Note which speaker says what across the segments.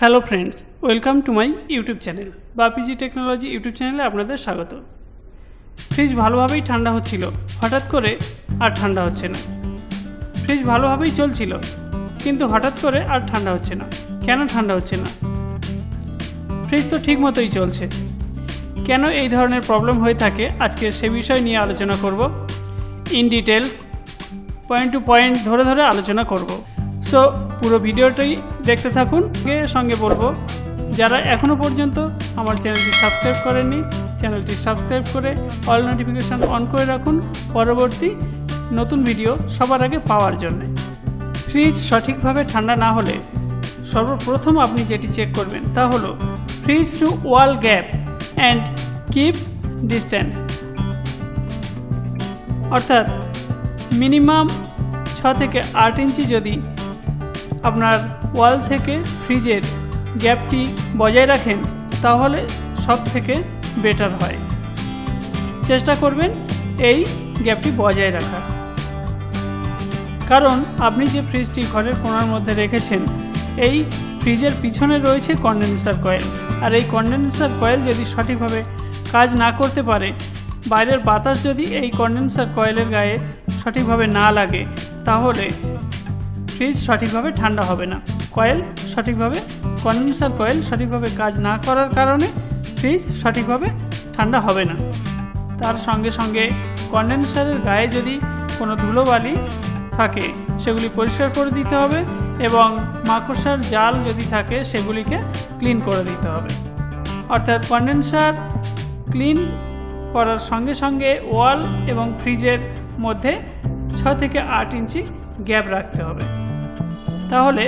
Speaker 1: Hello friends, welcome to my YouTube channel. Bapiji technology YouTube চ্যানেলে আপনাদের স্বাগত। Fridge ভালোভাবেই ঠান্ডা হচ্ছিল, হঠাৎ করে আর ঠান্ডা হচ্ছে না। ফ্রিজ ভালোভাবেই চলছিল, কিন্তু হঠাৎ করে আর ঠান্ডা হচ্ছে না। কেন ঠান্ডা হচ্ছে না? ফ্রিজ তো ঠিক মতোই চলছে। কেন এই ধরনের প্রবলেম হয়ে থাকে? আজকে সে বিষয় নিয়ে আলোচনা করব। In details point to point ধরে ধরে আলোচনা করব। সো, পুরো ভিডিওটাই দেখতে থাকুন। সঙ্গে বলব, যারা এখনও পর্যন্ত আমার চ্যানেলটি সাবস্ক্রাইব করেননি, চ্যানেলটি সাবস্ক্রাইব করে অল নোটিফিকেশান অন করে রাখুন। পরবর্তী নতুন ভিডিও সবার আগে পাওয়ার জন্য। ফ্রিজ সঠিকভাবে ঠান্ডা না হলে সর্বপ্রথম আপনি যেটি চেক করবেন তা হলো fridge to wall gap and keep distance অর্থাৎ মিনিমাম ছ থেকে আট ইঞ্চি যদি আপনার ওয়াল থেকে ফ্রিজের গ্যাপটি বজায় রাখেন, তাহলে সব থেকে বেটার হয়। চেষ্টা করবেন এই গ্যাপটি বজায় রাখার। কারণ আপনি যে ফ্রিজটি ঘরের কোণার মধ্যে রেখেছেন, এই ফ্রিজের পিছনে রয়েছে কন্ডেন্সার কয়েল। আর এই কন্ডেন্সার কয়েল যদি সঠিকভাবে কাজ না করতে পারে, বাইরের বাতাস যদি এই কন্ডেন্সার কয়েলের গায়ে সঠিকভাবে না লাগে, তাহলে ফ্রিজ সঠিকভাবে ঠান্ডা হবে না। কয়েল সঠিকভাবে কন্ডেন্সার কয়েল সঠিকভাবে কাজ না করার কারণে ফ্রিজ সঠিকভাবে ঠান্ডা হবে না। তার সঙ্গে সঙ্গে কন্ডেন্সারের গায়ে যদি কোনো ধুলোবালি থাকে, সেগুলি পরিষ্কার করে দিতে হবে এবং মাকড়সার জাল যদি থাকে, সেগুলিকে ক্লিন করে দিতে হবে। অর্থাৎ কন্ডেন্সার ক্লিন করার সঙ্গে সঙ্গে ওয়াল এবং ফ্রিজের মধ্যে ছ থেকে আট ইঞ্চি গ্যাপ রাখতে হবে। তাহলে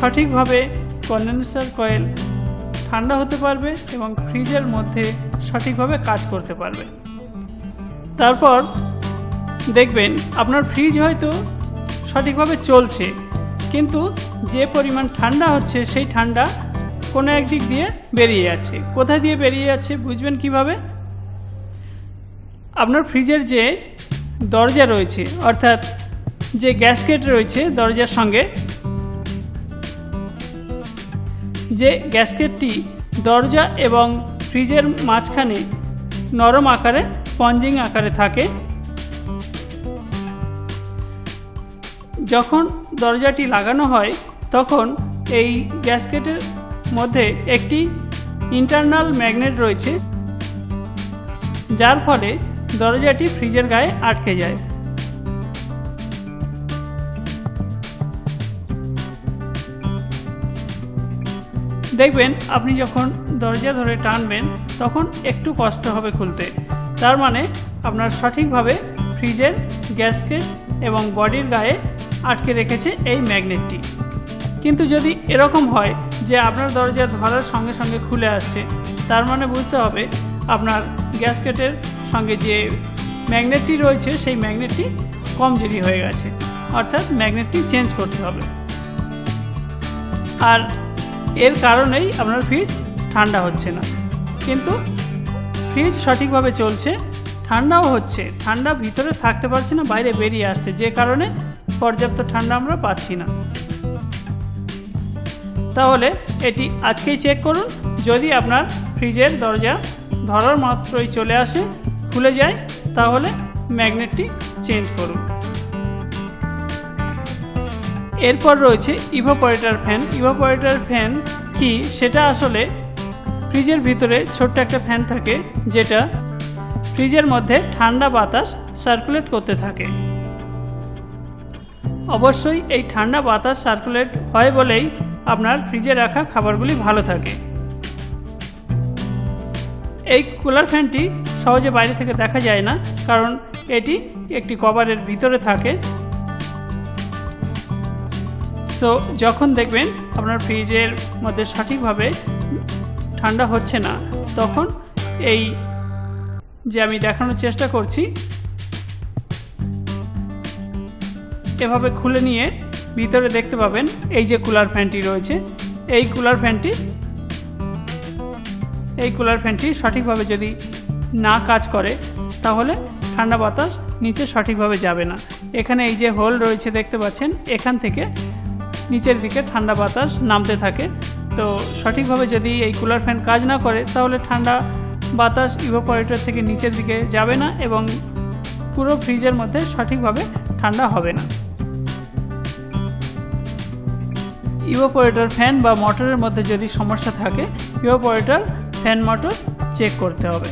Speaker 1: সঠিকভাবে কন্ডেন্সার কয়েল ঠান্ডা হতে পারবে এবং ফ্রিজের মধ্যে সঠিকভাবে কাজ করতে পারবে। তারপর দেখবেন আপনার ফ্রিজ হয়তো সঠিকভাবে চলছে, কিন্তু যে পরিমাণ ঠান্ডা হচ্ছে সেই ঠান্ডা কোনো একদিক দিয়ে বেরিয়ে যাচ্ছে। কোথায় দিয়ে বেরিয়ে যাচ্ছে বুঝবেন কীভাবে? আপনার ফ্রিজের যে দরজা রয়েছে, অর্থাৎ যে গ্যাসকেট রয়েছে দরজার সঙ্গে যে গ্যাসকেটটি দরজা এবং ফ্রিজের মাঝখানে নরম আকারে, স্পঞ্জিং আকারে থাকে, যখন দরজাটি লাগানো হয়, তখন এই গ্যাসকেটের মধ্যে একটি ইন্টারনাল ম্যাগনেট রয়েছে, যার ফলে দরজাটি ফ্রিজের গায়ে আটকে যায়। দেখবেন আপনি যখন দরজা ধরে টানবেন, তখন একটু কষ্ট হবে খুলতে। তার মানে আপনার সঠিকভাবে ফ্রিজের গ্যাসকেট এবং বডির গায়ে আটকে রেখেছে এই ম্যাগনেটটি। কিন্তু যদি এরকম হয় যে আপনার দরজা ধরার সঙ্গে সঙ্গে খুলে আসছে, তার মানে বুঝতে হবে আপনার গ্যাসকেটের সঙ্গে যে ম্যাগনেটটি রয়েছে, সেই ম্যাগনেটটি কমজোরি হয়ে গেছে। অর্থাৎ ম্যাগনেটটি চেঞ্জ করতে হবে। আর এর কারণেই আপনার ফ্রিজ ঠান্ডা হচ্ছে না। কিন্তু ফ্রিজ সঠিকভাবে চলছে, ঠান্ডাও হচ্ছে। ঠান্ডা ভিতরে থাকতে পারছে না, বাইরে বেরিয়ে আসছে। যে কারণে পর্যাপ্ত ঠান্ডা আমরা পাচ্ছি না। তাহলে এটি আজকেই চেক করুন। যদি আপনার ফ্রিজের দরজা ধরার মাত্রই চলে আসে, খুলে যায়, তাহলে ম্যাগনেটটি চেঞ্জ করুন। এরপর রয়েছে ইভোপারেটার ফ্যান ইভোপারেটার ফ্যান কি? সেটা আসলে ফ্রিজের ভিতরে ছোট্ট একটা ফ্যান থাকে, যেটা ফ্রিজের মধ্যে ঠান্ডা বাতাস সার্কুলেট করতে থাকে। অবশ্যই এই ঠান্ডা বাতাস সার্কুলেট হয় বলেই আপনার ফ্রিজে রাখা খাবারগুলি ভালো থাকে। এই কুলার ফ্যানটি সহজে বাইরে থেকে দেখা যায় না, কারণ এটি একটি কভারের ভিতরে থাকে। সো যখন দেখবেন আপনার ফ্রিজের মধ্যে সঠিকভাবে ঠান্ডা হচ্ছে না, তখন এই যে আমি দেখানোর চেষ্টা করছি, এভাবে খুলে নিয়ে ভিতরে দেখতে পাবেন এই যে কুলার ফ্যানটি রয়েছে। এই কুলার ফ্যানটি, এই কুলার ফ্যানটি সঠিকভাবে যদি না কাজ করে, তাহলে ঠান্ডা বাতাস নিচে সঠিকভাবে যাবে না। এখানে এই যে হোল রয়েছে দেখতে পাচ্ছেন, এখান থেকে নিচের দিকে ঠান্ডা বাতাস নামতে থাকে। তো সঠিকভাবে যদি এই কুলার ফ্যান কাজ না করে, তাহলে ঠান্ডা বাতাস ইভোপারেটর থেকে নিচের দিকে যাবে না এবং পুরো ফ্রিজের মধ্যে সঠিকভাবে ঠান্ডা হবে না। ইভোপারেটর ফ্যান বা মোটরের মধ্যে যদি সমস্যা থাকে ইভোপারেটর ফ্যান মোটর চেক করতে হবে।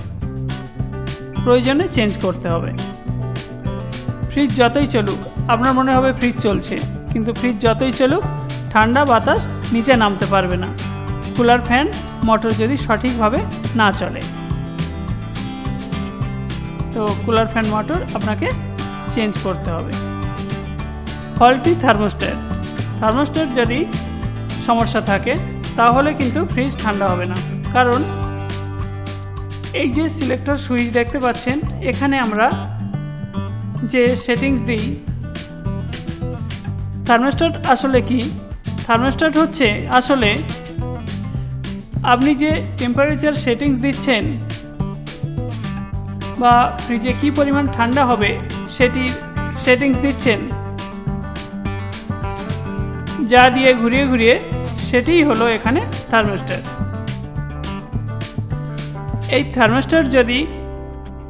Speaker 1: প্রয়োজনে চেঞ্জ করতে হবে। ফ্রিজ যতই চলুক, আপনার মনে হবে ফ্রিজ চলছে। কিন্তু ফ্রিজ যতই চলুক, ঠান্ডা বাতাস নিচে নামতে পারবে না। কুলার ফ্যান মোটর যদি সঠিকভাবে না চলে। তো কুলার ফ্যান মোটর আপনাকে চেঞ্জ করতে হবে। ফল্টি থার্মোস্ট্যাট থার্মোস্ট্যাট যদি সমস্যা থাকে, তাহলে কিন্তু ফ্রিজ ঠান্ডা হবে না। কারণ এই যে সিলেক্টর সুইচ দেখতে পাচ্ছেন, এখানে আমরা যে সেটিংস দিই থার্মোস্ট্যাট আসলে কি? থার্মোস্ট্যাট হচ্ছে আসলে আপনি যে টেম্পারেচার সেটিংস দিচ্ছেন বা ফ্রিজে কী পরিমাণ ঠান্ডা হবে সেটির সেটিংস দিচ্ছেন, যা দিয়ে ঘুরিয়ে ঘুরিয়ে সেটিই হলো এখানে থার্মোস্ট্যাট। এই থার্মোস্ট্যাট যদি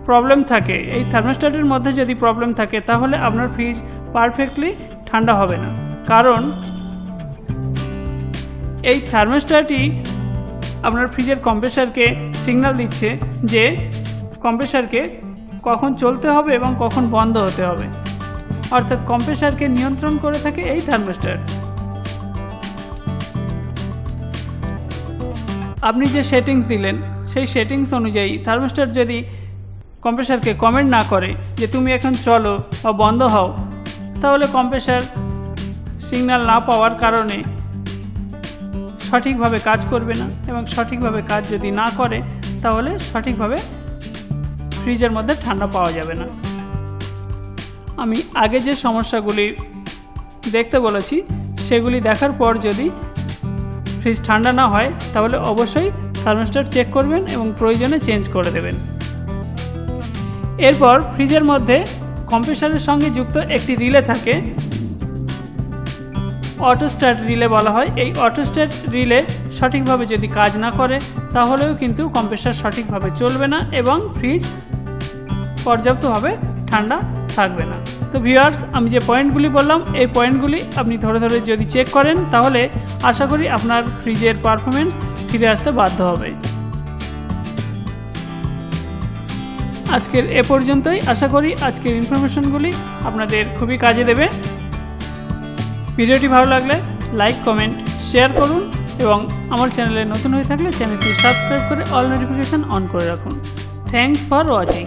Speaker 1: প্রবলেম থাকে, এই থার্মোস্ট্যাটের মধ্যে যদি প্রবলেম থাকে, তাহলে আপনার ফ্রিজ পারফেক্টলি ঠান্ডা হবে না। কারণ এই থার্মোস্ট্যাটই আপনার ফ্রিজের কম্প্রেসারকে সিগন্যাল দিচ্ছে যে কম্প্রেসারকে কখন চলতে হবে এবং কখন বন্ধ হতে হবে। অর্থাৎ কম্প্রেসারকে নিয়ন্ত্রণ করে থাকে এই থার্মোস্ট্যাট আপনি যে সেটিংস দিলেন, সেই সেটিংস অনুযায়ী থার্মোস্ট্যাট যদি কম্প্রেসারকে কমেন্ট না করে যে তুমি এখন চলো বা বন্ধ হও তাহলে কম্প্রেসার সিগন্যাল না পাওয়ার কারণে সঠিকভাবে কাজ করবে না এবং সঠিকভাবে কাজ যদি না করে, তাহলে সঠিকভাবে ফ্রিজের মধ্যে ঠান্ডা পাওয়া যাবে না। আমি আগে যে সমস্যাগুলি দেখতে বলেছি, সেগুলি দেখার পর যদি ফ্রিজ ঠান্ডা না হয়, তাহলে অবশ্যই থার্মোস্ট্যাট চেক করবেন এবং প্রয়োজনে চেঞ্জ করে দেবেন। এরপর ফ্রিজের মধ্যে কম্প্রেসারের সঙ্গে যুক্ত একটি রিলে থাকে। অটোস্ট্যাট রিলে বলা হয়। এই অটোস্ট্যাট রিলে সঠিকভাবে যদি কাজ না করে, তাহলেও কিন্তু কম্প্রেসার সঠিকভাবে চলবে না এবং ফ্রিজ পর্যাপ্তভাবে ঠান্ডা থাকবে না। তো ভিউয়ার্স, আমি যে পয়েন্টগুলি বললাম, এই পয়েন্টগুলি আপনি ধরে ধরে যদি চেক করেন, তাহলে আশা করি আপনার ফ্রিজের পারফরমেন্স ফিরে আসতে বাধ্য হবে। আজকের এ পর্যন্তই। আশা করি আজকের ইনফরমেশনগুলি আপনাদের খুবই কাজে দেবে। ভিডিওটি ভালো লাগলে লাইক, কমেন্ট, শেয়ার করুন এবং আমার চ্যানেলে নতুন হয়ে থাকলে চ্যানেলটি সাবস্ক্রাইব করে অল নোটিফিকেশান অন করে রাখুন। Thanks for watching.